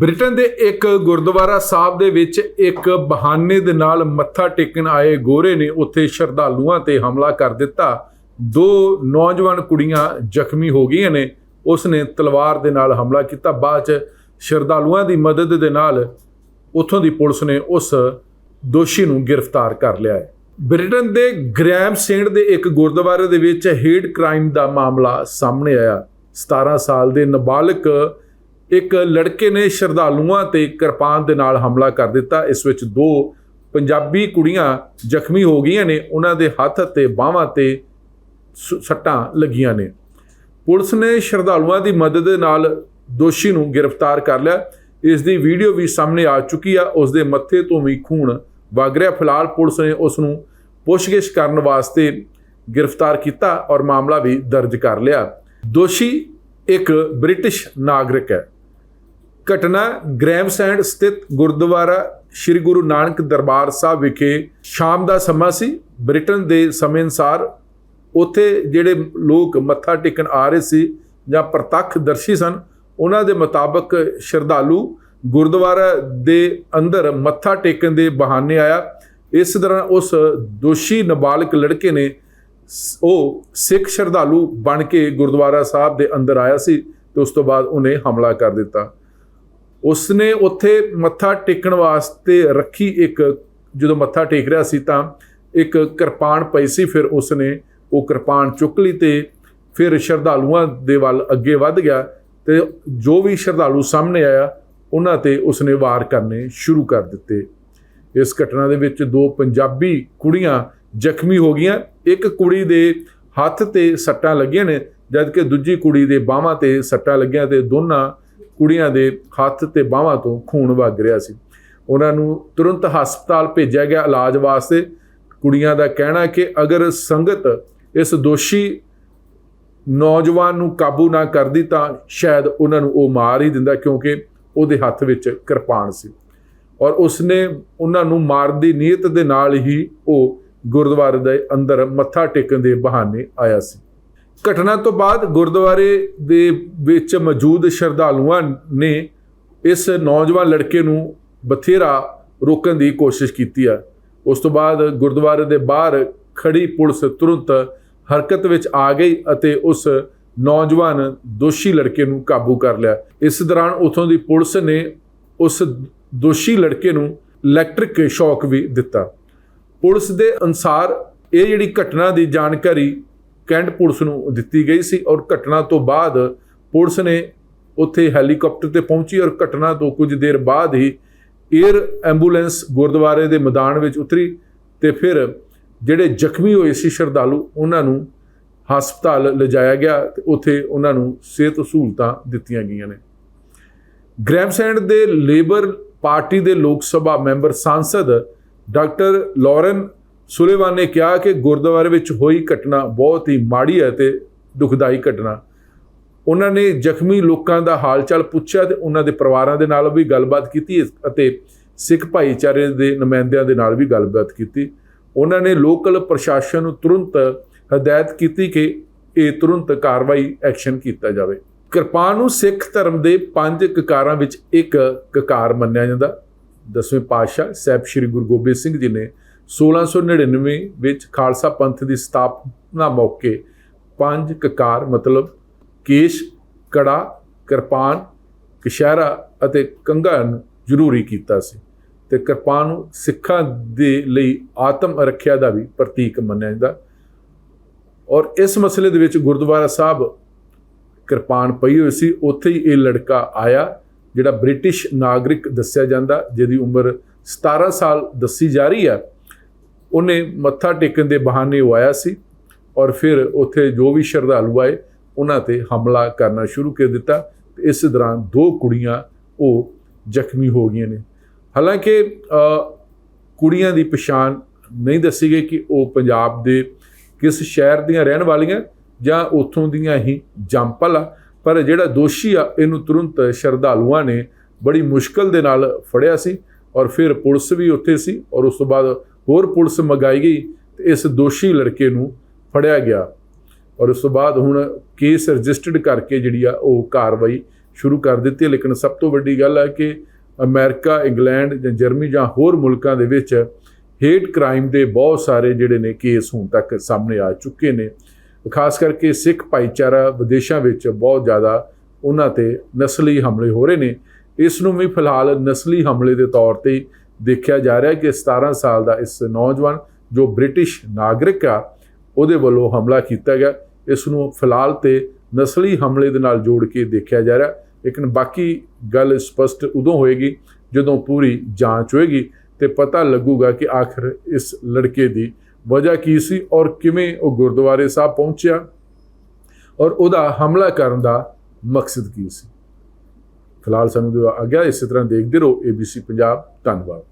Britain ਦੇ ਇੱਕ ਗੁਰਦੁਆਰਾ ਸਾਹਿਬ ਦੇ ਵਿੱਚ ਇੱਕ ਬਹਾਨੇ ਦੇ ਨਾਲ ਮੱਥਾ ਟੇਕਣ ਆਏ ਗੋਰੇ ਨੇ ਉੱਥੇ ਸ਼ਰਧਾਲੂਆਂ ਤੇ ਹਮਲਾ ਕਰ ਦਿੱਤਾ। ਦੋ ਨੌਜਵਾਨ ਕੁੜੀਆਂ ਜ਼ਖਮੀ ਹੋ ਗਈਆਂ ਨੇ। ਉਸ ਨੇ ਤਲਵਾਰ ਦੇ ਨਾਲ ਹਮਲਾ ਕੀਤਾ। ਬਾਅਦ ਚ ਸ਼ਰਧਾਲੂਆਂ ਦੀ ਮਦਦ ਦੇ ਨਾਲ ਉੱਥੋਂ ਦੀ ਪੁਲਿਸ ਨੇ ਉਸ ਦੋਸ਼ੀ ਨੂੰ ਗ੍ਰਿਫਤਾਰ ਕਰ ਲਿਆ ਹੈ। ਬ੍ਰਿਟਨ ਦੇ ਗ੍ਰੈਮ ਸੇਂਟ ਦੇ ਇੱਕ ਗੁਰਦੁਆਰੇ ਦੇ ਵਿੱਚ ਹੇਟ ਕ੍ਰਾਈਮ ਦਾ ਮਾਮਲਾ ਸਾਹਮਣੇ ਆਇਆ। 17 ਸਾਲ ਦੇ ਨਾਬਾਲਗ ਇੱਕ ਲੜਕੇ ਨੇ ਸ਼ਰਧਾਲੂਆਂ ਤੇ ਕਿਰਪਾਨ ਦੇ ਨਾਲ ਹਮਲਾ ਕਰ ਦਿੱਤਾ। ਇਸ ਵਿੱਚ ਦੋ ਪੰਜਾਬੀ ਕੁੜੀਆਂ ਜ਼ਖਮੀ ਹੋ ਗਈਆਂ ਨੇ। ਉਹਨਾਂ ਦੇ ਹੱਥ ਤੇ ਬਾਹਾਂ ਤੇ ਸੱਟਾਂ ਲੱਗੀਆਂ ਨੇ। ਪੁਲਿਸ ਨੇ ਸ਼ਰਧਾਲੂਆਂ ਦੀ ਮਦਦ ਦੇ ਨਾਲ ਦੋਸ਼ੀ ਨੂੰ ਗ੍ਰਿਫਤਾਰ ਕਰ ਲਿਆ। ਇਸ ਦੀ ਵੀਡੀਓ ਵੀ ਸਾਹਮਣੇ ਆ ਚੁੱਕੀ ਆ। ਉਸ ਦੇ ਮੱਥੇ ਤੋਂ ਵੀ ਖੂਨ ਵਗ ਰਿਹਾ। ਫਿਲਹਾਲ ਪੁਲਿਸ ਨੇ ਉਸ ਨੂੰ ਪੁੱਛਗਿੱਛ ਕਰਨ ਵਾਸਤੇ ਗ੍ਰਿਫਤਾਰ ਕੀਤਾ ਔਰ ਮਾਮਲਾ ਵੀ ਦਰਜ ਕਰ ਲਿਆ। ਦੋਸ਼ੀ ਇੱਕ ਬ੍ਰਿਟਿਸ਼ ਨਾਗਰਿਕ ਹੈ। ਘਟਨਾ ਗ੍ਰੈਮਸੈਂਡ ਸਥਿਤ ਗੁਰਦੁਆਰਾ ਸ੍ਰੀ ਗੁਰੂ ਨਾਨਕ ਦਰਬਾਰ ਸਾਹਿਬ ਵਿਖੇ ਸ਼ਾਮ ਦਾ ਸਮਾਂ ਸੀ। ਬ੍ਰਿਟਨ ਦੇ ਸਮੇਂ ਅਨੁਸਾਰ ਉੱਥੇ ਜਿਹੜੇ ਲੋਕ ਮੱਥਾ ਟੇਕਣ ਆ ਰਹੇ ਸੀ ਜਾਂ ਪ੍ਰਤੱਖ ਦਰਸ਼ੀ ਸਨ, ਉਹਨਾਂ ਦੇ ਮੁਤਾਬਕ ਸ਼ਰਧਾਲੂ ਗੁਰਦੁਆਰਾ ਦੇ ਅੰਦਰ ਮੱਥਾ ਟੇਕਣ ਦੇ ਬਹਾਨੇ ਆਇਆ। ਇਸ ਤਰ੍ਹਾਂ ਉਸ ਦੋਸ਼ੀ ਨਾਬਾਲਗ ਲੜਕੇ ਨੇ ਸ- ਉਹ ਸਿੱਖ ਸ਼ਰਧਾਲੂ ਬਣ ਕੇ ਗੁਰਦੁਆਰਾ ਸਾਹਿਬ ਦੇ ਅੰਦਰ ਆਇਆ ਸੀ ਤੇ ਉਸ ਤੋਂ ਬਾਅਦ ਉਹਨੇ ਹਮਲਾ ਕਰ ਦਿੱਤਾ। ਉਸਨੇ ਉੱਥੇ ਮੱਥਾ ਟੇਕਣ ਵਾਸਤੇ ਰੱਖੀ ਇੱਕ, ਜਦੋਂ ਮੱਥਾ ਟੇਕ ਰਿਹਾ ਸੀ ਤਾਂ ਇੱਕ ਕਿਰਪਾਨ ਪਈ ਸੀ, ਫਿਰ ਉਸਨੇ ਉਹ ਕਿਰਪਾਨ ਚੁੱਕ ਲਈ ਤੇ ਫਿਰ ਸ਼ਰਧਾਲੂਆਂ ਦੇ ਵੱਲ ਅੱਗੇ ਵੱਧ ਗਿਆ ਤੇ ਜੋ ਵੀ ਸ਼ਰਧਾਲੂ ਸਾਹਮਣੇ ਆਇਆ, ਉਹਨਾਂ ਤੇ ਉਸਨੇ ਵਾਰ ਕਰਨੇ ਸ਼ੁਰੂ ਕਰ ਦਿੱਤੇ। ਇਸ ਘਟਨਾ ਦੇ ਵਿੱਚ ਦੋ ਪੰਜਾਬੀ ਕੁੜੀਆਂ ਜ਼ਖਮੀ ਹੋ ਗਈਆਂ। ਇੱਕ ਕੁੜੀ ਦੇ ਹੱਥ ਤੇ ਸੱਟਾਂ ਲੱਗੀਆਂ ਨੇ, ਜਦਕਿ ਦੂਜੀ ਕੁੜੀ ਦੇ ਬਾਹਾਂ ਤੇ ਸੱਟਾਂ ਲੱਗੀਆਂ ਤੇ ਦੋਨਾਂ ਕੁੜੀਆਂ ਦੇ ਹੱਥ ਤੇ ਬਾਹਾਂ ਤੋਂ ਖੂਨ ਵਗ ਰਿਹਾ ਸੀ। ਉਹਨਾਂ ਨੂੰ ਤੁਰੰਤ ਹਸਪਤਾਲ ਭੇਜਿਆ ਗਿਆ ਇਲਾਜ ਵਾਸਤੇ। ਕੁੜੀਆਂ ਦਾ ਕਹਿਣਾ ਕਿ ਅਗਰ ਸੰਗਤ ਇਸ ਦੋਸ਼ੀ ਨੌਜਵਾਨ ਨੂੰ ਕਾਬੂ ਨਾ ਕਰਦੀ ਤਾਂ ਸ਼ਾਇਦ ਉਹਨਾਂ ਨੂੰ ਉਹ ਮਾਰ ਹੀ ਦਿੰਦਾ ਕਿਉਂਕਿ ਉਹਦੇ ਹੱਥ ਵਿੱਚ ਕਿਰਪਾਨ ਸੀ। ਔਰ ਉਸਨੇ ਉਹਨਾਂ ਨੂੰ ਮਾਰਨ ਦੀ ਨੀਅਤ ਦੇ ਨਾਲ ਹੀ ਉਹ ਗੁਰਦੁਆਰੇ ਦੇ ਅੰਦਰ ਮੱਥਾ ਟੇਕਣ ਦੇ ਬਹਾਨੇ ਆਇਆ ਸੀ। ਘਟਨਾ ਤੋਂ ਬਾਅਦ ਗੁਰਦੁਆਰੇ ਦੇ ਵਿੱਚ ਮੌਜੂਦ ਸ਼ਰਧਾਲੂਆਂ ਨੇ ਇਸ ਨੌਜਵਾਨ ਲੜਕੇ ਨੂੰ ਬਥੇਰਾ ਰੋਕਣ ਦੀ ਕੋਸ਼ਿਸ਼ ਕੀਤੀ ਆ। ਉਸ ਤੋਂ ਬਾਅਦ ਗੁਰਦੁਆਰੇ ਦੇ ਬਾਹਰ ਖੜੀ ਪੁਲਿਸ ਤੁਰੰਤ ਹਰਕਤ ਵਿੱਚ ਆ ਗਈ ਅਤੇ ਉਸ ਨੌਜਵਾਨ ਦੋਸ਼ੀ ਲੜਕੇ ਨੂੰ ਕਾਬੂ ਕਰ ਲਿਆ। ਇਸ ਦੌਰਾਨ ਉਥੋਂ ਦੀ ਪੁਲਿਸ ਨੇ ਉਸ ਦੋਸ਼ੀ ਲੜਕੇ ਨੂੰ ਇਲੈਕਟ੍ਰਿਕ ਸ਼ੌਕ ਵੀ ਦਿੱਤਾ। ਪੁਲਿਸ ਦੇ ਅਨਸਾਰ ਇਹ ਜਿਹੜੀ ਘਟਨਾ ਦੀ ਜਾਣਕਾਰੀ ਕੈਂਟ ਪੁਲਿਸ ਨੂੰ ਦਿੱਤੀ ਗਈ ਸੀ ਔਰ ਘਟਨਾ ਤੋਂ ਬਾਅਦ ਪੁਲਿਸ ਨੇ ਉੱਥੇ ਹੈਲੀਕਾਪਟਰ ਤੇ ਪਹੁੰਚੀ ਔਰ ਘਟਨਾ ਤੋਂ ਕੁਝ ਦੇਰ ਬਾਅਦ ਹੀ 에ਅਰ ਐਂਬੂਲੈਂਸ ਗੁਰਦੁਆਰੇ ਦੇ ਮੈਦਾਨ ਵਿੱਚ ਉਤਰੀ ਤੇ ਫਿਰ ਜਿਹੜੇ ਜ਼ਖਮੀ ਹੋਏ ਸੀ ਸ਼ਰਧਾਲੂ, ਉਹਨਾਂ ਨੂੰ ਹਸਪਤਾਲ ਲਿਜਾਇਆ ਗਿਆ ਤੇ ਉੱਥੇ ਉਹਨਾਂ ਨੂੰ ਸਿਹਤ ਸਹੂਲਤਾਂ ਦਿੱਤੀਆਂ ਗਈਆਂ ਨੇ। ਗ੍ਰੈਮਸੈਂਡ ਦੇ ਲੇਬਰ ਪਾਰਟੀ ਦੇ ਲੋਕ ਸਭਾ ਮੈਂਬਰ ਸਾਂਸਦ ਡਾਕਟਰ ਲੋਰਨ ਸੁਲੇਵਾਨ ਨੇ ਕਿਹਾ ਕਿ ਗੁਰਦੁਆਰੇ ਵਿੱਚ ਹੋਈ ਘਟਨਾ ਬਹੁਤ ਹੀ ਮਾੜੀ ਹੈ ਤੇ ਦੁਖਦਾਈ ਘਟਨਾ। ਉਹਨਾਂ ਨੇ ਜ਼ਖਮੀ ਲੋਕਾਂ ਦਾ ਹਾਲਚਾਲ ਪੁੱਛਿਆ ਤੇ ਉਹਨਾਂ ਦੇ ਪਰਿਵਾਰਾਂ ਦੇ ਨਾਲ ਵੀ ਗੱਲਬਾਤ ਕੀਤੀ ਅਤੇ ਸਿੱਖ ਭਾਈਚਾਰੇ ਦੇ ਨੁਮਾਇੰਦਿਆਂ ਦੇ ਨਾਲ ਵੀ ਗੱਲਬਾਤ ਕੀਤੀ। ਉਹਨਾਂ ਨੇ ਲੋਕਲ ਪ੍ਰਸ਼ਾਸਨ ਨੂੰ ਤੁਰੰਤ ਹਦਾਇਤ ਕੀਤੀ ਕਿ ਇਹ ਤੁਰੰਤ ਕਾਰਵਾਈ ਐਕਸ਼ਨ ਕੀਤਾ ਜਾਵੇ। ਕਿਰਪਾਨ ਨੂੰ ਸਿੱਖ ਧਰਮ ਦੇ ਪੰਜ ਕਕਾਰਾਂ ਵਿੱਚ ਇੱਕ ਕਕਾਰ ਮੰਨਿਆ ਜਾਂਦਾ। ਦਸਵੇਂ ਪਾਤਸ਼ਾਹ ਸਾਹਿਬ ਸ੍ਰੀ ਗੁਰੂ ਗੋਬਿੰਦ ਸਿੰਘ ਜੀ ਨੇ 1699 ਵਿੱਚ ਖਾਲਸਾ ਪੰਥ ਦੀ ਸਥਾਪਨਾ ਮੌਕੇ ਪੰਜ ਕਕਾਰ ਮਤਲਬ ਕੇਸ਼, ਕੜਾ, ਕਿਰਪਾਨ, ਕਸ਼ਹਿਰਾ ਅਤੇ ਕੰਘਾ ਨੂੰ ਜ਼ਰੂਰੀ ਕੀਤਾ ਸੀ ਤੇ ਕਿਰਪਾਨ ਨੂੰ ਸਿੱਖਾਂ ਦੇ ਲਈ ਆਤਮ ਰੱਖਿਆ ਦਾ ਵੀ ਪ੍ਰਤੀਕ ਮੰਨਿਆ ਜਾਂਦਾ। ਔਰ ਇਸ ਮਸਲੇ ਦੇ ਵਿੱਚ ਗੁਰਦੁਆਰਾ ਸਾਹਿਬ ਕਿਰਪਾਨ ਪਈ ਹੋਈ ਸੀ, ਉੱਥੇ ਹੀ ਇਹ ਲੜਕਾ ਆਇਆ, ਜਿਹੜਾ ਬ੍ਰਿਟਿਸ਼ ਨਾਗਰਿਕ ਦੱਸਿਆ ਜਾਂਦਾ, ਜਿਹਦੀ ਉਮਰ 17 ਸਾਲ ਦੱਸੀ ਜਾ ਰਹੀ ਹੈ। ਉਹਨੇ ਮੱਥਾ ਟੇਕਣ ਦੇ ਬਹਾਨੇ ਉਹ ਆਇਆ ਸੀ ਔਰ ਫਿਰ ਉੱਥੇ ਜੋ ਵੀ ਸ਼ਰਧਾਲੂ ਆਏ, ਉਹਨਾਂ ਤੇ ਹਮਲਾ ਕਰਨਾ ਸ਼ੁਰੂ ਕਰ ਦਿੱਤਾ। ਤੇ ਇਸ ਦੌਰਾਨ ਦੋ ਕੁੜੀਆਂ ਉਹ ਜ਼ਖਮੀ ਹੋ ਗਈਆਂ ਨੇ। ਹਾਲਾਂਕਿ ਕੁੜੀਆਂ ਦੀ ਪਛਾਣ ਨਹੀਂ ਦੱਸੀ ਗਈ ਕਿ ਉਹ ਪੰਜਾਬ ਦੇ ਕਿਸ ਸ਼ਹਿਰ ਦੀਆਂ ਰਹਿਣ ਵਾਲੀਆਂ ਜਾਂ ਉੱਥੋਂ ਦੀਆਂ ਹੀ ਜੰਪਲ ਆ, ਪਰ ਜਿਹੜਾ ਦੋਸ਼ੀ ਆ, ਇਹਨੂੰ ਤੁਰੰਤ ਸ਼ਰਧਾਲੂਆਂ ਨੇ ਬੜੀ ਮੁਸ਼ਕਲ ਦੇ ਨਾਲ ਫੜਿਆ ਸੀ ਔਰ ਫਿਰ ਪੁਲਿਸ ਵੀ ਉੱਥੇ ਸੀ ਔਰ ਉਸ ਤੋਂ ਬਾਅਦ ਹੋਰ ਪੁਲਿਸ ਮੰਗਾਈ ਗਈ ਤੇ ਇਸ ਦੋਸ਼ੀ ਲੜਕੇ ਨੂੰ ਫੜਿਆ ਗਿਆ। ਔਰ ਉਸ ਤੋਂ ਬਾਅਦ ਹੁਣ ਕੇਸ ਰਜਿਸਟਰਡ ਕਰਕੇ ਜਿਹੜੀ ਆ ਉਹ ਕਾਰਵਾਈ ਸ਼ੁਰੂ ਕਰ ਦਿੱਤੀ ਹੈ। ਲੇਕਿਨ ਸਭ ਤੋਂ ਵੱਡੀ ਗੱਲ ਹੈ ਕਿ ਅਮਰੀਕਾ, ਇੰਗਲੈਂਡ ਜਾਂ ਜਰਮਨੀ ਜਾਂ ਹੋਰ ਮੁਲਕਾਂ ਦੇ ਵਿੱਚ ਹੇਟ ਕ੍ਰਾਈਮ ਦੇ ਬਹੁਤ ਸਾਰੇ ਜਿਹੜੇ ਨੇ ਕੇਸ ਹੁਣ ਤੱਕ ਸਾਹਮਣੇ ਆ ਚੁੱਕੇ ਨੇ। ਖਾਸ ਕਰਕੇ ਸਿੱਖ ਭਾਈਚਾਰਾ ਵਿਦੇਸ਼ਾਂ ਵਿੱਚ ਬਹੁਤ ਜ਼ਿਆਦਾ ਉਹਨਾਂ ਤੇ ਨਸਲੀ ਹਮਲੇ ਹੋ ਰਹੇ ਨੇ। ਇਸ ਨੂੰ ਵੀ ਫਿਲਹਾਲ ਨਸਲੀ ਹਮਲੇ ਦੇ ਤੌਰ ਤੇ ਦੇਖਿਆ ਜਾ ਰਿਹਾ ਕਿ 17 ਸਾਲ ਦਾ ਇਸ ਨੌਜਵਾਨ ਜੋ ਬ੍ਰਿਟਿਸ਼ ਨਾਗਰਿਕ ਆ, ਉਹਦੇ ਵੱਲੋਂ ਹਮਲਾ ਕੀਤਾ ਗਿਆ। ਇਸ ਨੂੰ ਫਿਲਹਾਲ ਤੇ ਨਸਲੀ ਹਮਲੇ ਦੇ ਨਾਲ ਜੋੜ ਕੇ ਦੇਖਿਆ ਜਾ ਰਿਹਾ। ਲੇਕਿਨ ਬਾਕੀ ਗੱਲ ਸਪਸ਼ਟ ਉਦੋਂ ਹੋਏਗੀ ਜਦੋਂ ਪੂਰੀ ਜਾਂਚ ਹੋਏਗੀ ਤੇ ਪਤਾ ਲੱਗੂਗਾ ਕਿ ਆਖਰ ਇਸ ਲੜਕੇ ਦੀ ਵਜ੍ਹਾ ਕੀ ਸੀ ਔਰ ਕਿਵੇਂ ਉਹ ਗੁਰਦੁਆਰੇ ਸਾਹਿਬ ਪਹੁੰਚਿਆ ਔਰ ਉਹਦਾ ਹਮਲਾ ਕਰਨ ਦਾ ਮਕਸਦ ਕੀ ਸੀ। ਫਿਲਹਾਲ ਸਾਨੂੰ ਦਿਓ ਆਗਿਆ ਇਸੇ ਤਰ੍ਹਾਂ ਦੇਖਦੇ ਰਹੋ ABC ਪੰਜਾਬ ਧੰਨਵਾਦ।